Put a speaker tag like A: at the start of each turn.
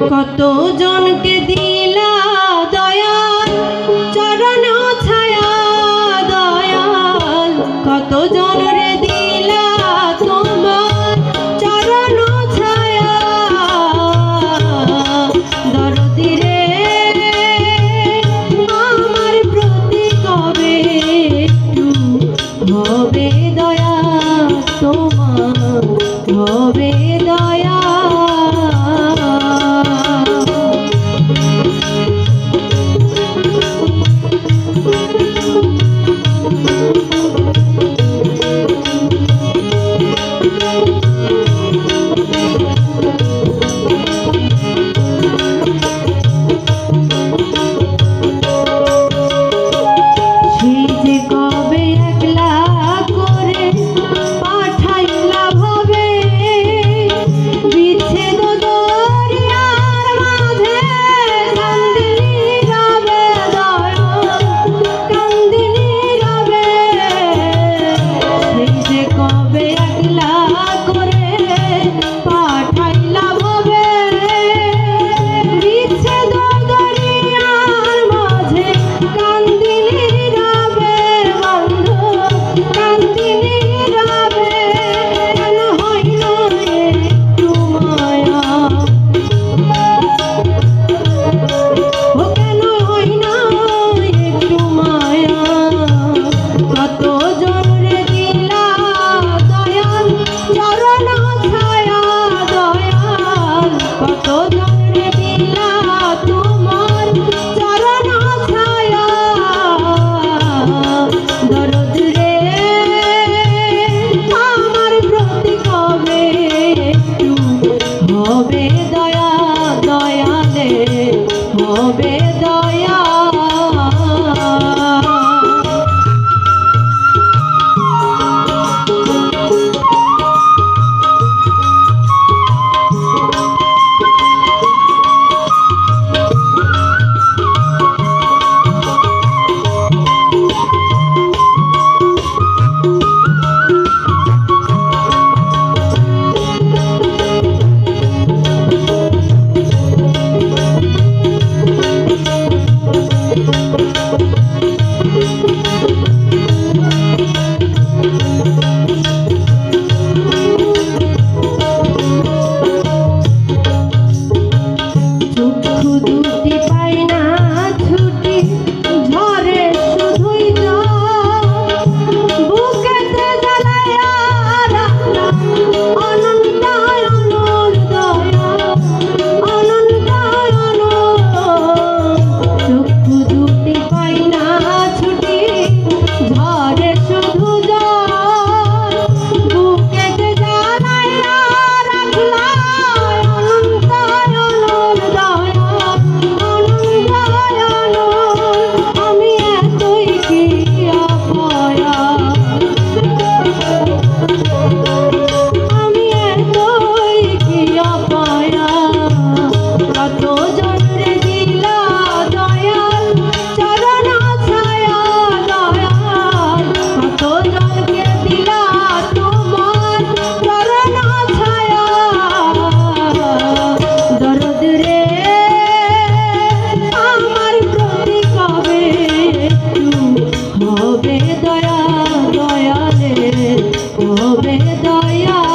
A: কত জনকে দিলা দয়াল? চরণ ছায়া দয়াল। কত জনের দয়া